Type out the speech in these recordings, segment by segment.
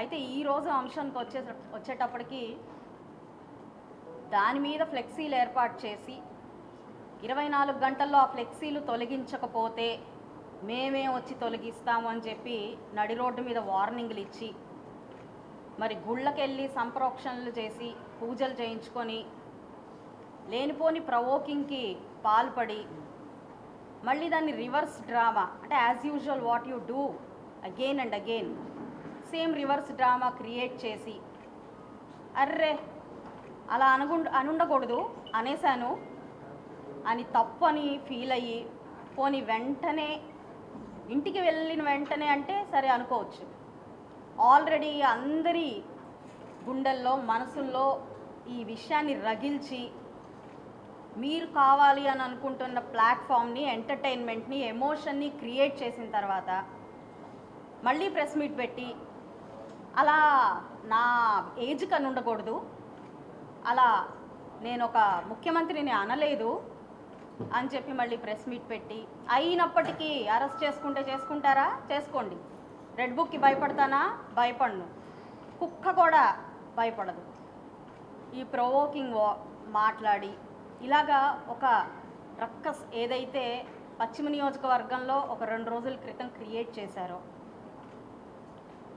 అయితే ఈరోజు అంశానికి వచ్చే వచ్చేటప్పటికి దాని మీద ఫ్లెక్సీలు ఏర్పాటు చేసి ఇరవై నాలుగు గంటల్లో ఆ ఫ్లెక్సీలు తొలగించకపోతే మేమే వచ్చి తొలగిస్తాము అని చెప్పి నడి రోడ్డు మీద వార్నింగ్లు ఇచ్చి మరి గుళ్ళకెళ్ళి సంప్రోక్షణలు చేసి పూజలు చేయించుకొని లేనిపోని ప్రవోకింగ్కి పాల్పడి మళ్ళీ దాన్ని రివర్స్ డ్రామా అంటే as usual what you do again and again same reverse drama create చేసి. అర్రే అలా అనుగుండ అనుండకూడదు అనేసాను అని తప్పు అని ఫీల్ అయ్యి పోని వెంటనే ఇంటికి వెళ్ళిన వెంటనే అంటే సరే అనుకోవచ్చు. ఆల్రెడీ అందరి గుండెల్లో మనసుల్లో ఈ విషయాన్ని రగిల్చి మీరు కావాలి అని అనుకుంటున్న ప్లాట్ఫామ్ని ఎంటర్టైన్మెంట్ని ఎమోషన్ని క్రియేట్ చేసిన తర్వాత మళ్ళీ ప్రెస్ మీట్ పెట్టి అలా నా ఏజ్ కని ఉండకూడదు. అలా నేను ఒక ముఖ్యమంత్రిని అనలేదు అని చెప్పి మళ్ళీ ప్రెస్ మీట్ పెట్టి అయినప్పటికీ అరెస్ట్ చేసుకుంటే చేసుకుంటారా? చేసుకోండి. రెడ్ బుక్కి భయపడతానా? భయపడను. కుక్క కూడా భయపడదు. ఈ ప్రొవోకింగ్ మాట్లాడి ఇలాగా ఒక రక్కస్ ఏదైతే పశ్చిమ నియోజకవర్గంలో ఒక రెండు రోజుల క్రితం క్రియేట్ చేశారో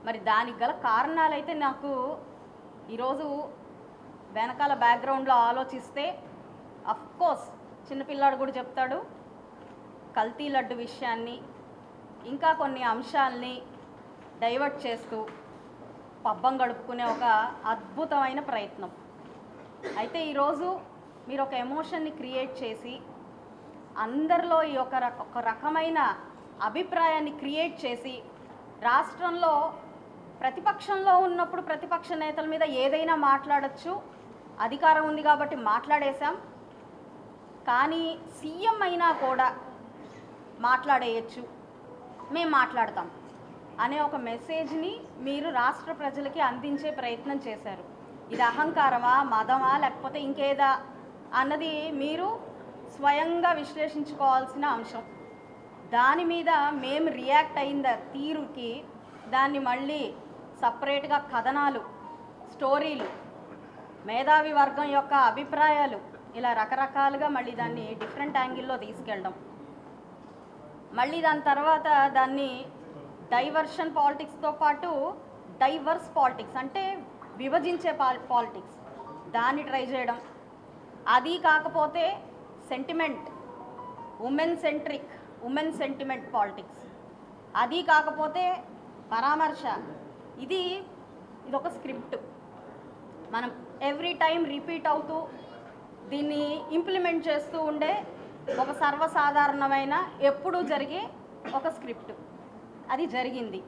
మరి దానికి గల కారణాలైతే నాకు ఈరోజు వెనకాల బ్యాక్గ్రౌండ్లో ఆలోచిస్తే అఫ్కోర్స్ చిన్నపిల్లాడు కూడా చెప్తాడు కల్తీ లడ్డు విషయాన్ని ఇంకా కొన్ని అంశాల్ని డైవర్ట్ చేస్తూ పబ్బం గడుపుకునే ఒక అద్భుతమైన ప్రయత్నం. అయితే ఈరోజు మీరు ఒక ఎమోషన్ని క్రియేట్ చేసి అందరిలో ఈ ఒక రకమైన అభిప్రాయాన్ని క్రియేట్ చేసి రాష్ట్రంలో ప్రతిపక్షంలో ఉన్నప్పుడు ప్రతిపక్ష నేతల మీద ఏదైనా మాట్లాడచ్చు. అధికారం ఉంది కాబట్టి మాట్లాడేశాం. కానీ సీఎం అయినా కూడా మాట్లాడేయచ్చు. మేము మాట్లాడతాం అనే ఒక మెసేజ్ని మీరు రాష్ట్ర ప్రజలకి అందించే ప్రయత్నం చేశారు. ఇది అహంకారమా మదమా లేకపోతే ఇంకేదా అన్నది మీరు స్వయంగా విశ్లేషించుకోవాల్సిన అంశం. దాని మీద మేము రియాక్ట్ అయిన తీరుకి దాన్ని మళ్ళీ సపరేట్గా కథనాలు స్టోరీలు మేధావి వర్గం యొక్క అభిప్రాయాలు ఇలా రకరకాలుగా మళ్ళీ దాన్ని డిఫరెంట్ యాంగిల్లో తీసుకెళ్ళడం. మళ్ళీ దాని తర్వాత దాన్ని డైవర్షన్ పాలిటిక్స్తో పాటు డైవర్స్ పాలిటిక్స్ అంటే విభజించే పాలిటిక్స్ దాన్ని ట్రై చేయడం. అది కాకపోతే sentiment women centric women sentiment politics. అది కాకపోతే పరామర్శ ఇది ఇది ఒక స్క్రిప్ట్. మనం ఎవ్రీ టైం రిపీట్ అవుతూ దీన్ని ఇంప్లిమెంట్ చేస్తూ ఉండే ఒక సర్వసాధారణమైన ఎప్పుడూ జరిగే ఒక స్క్రిప్ట్. అది జరిగింది.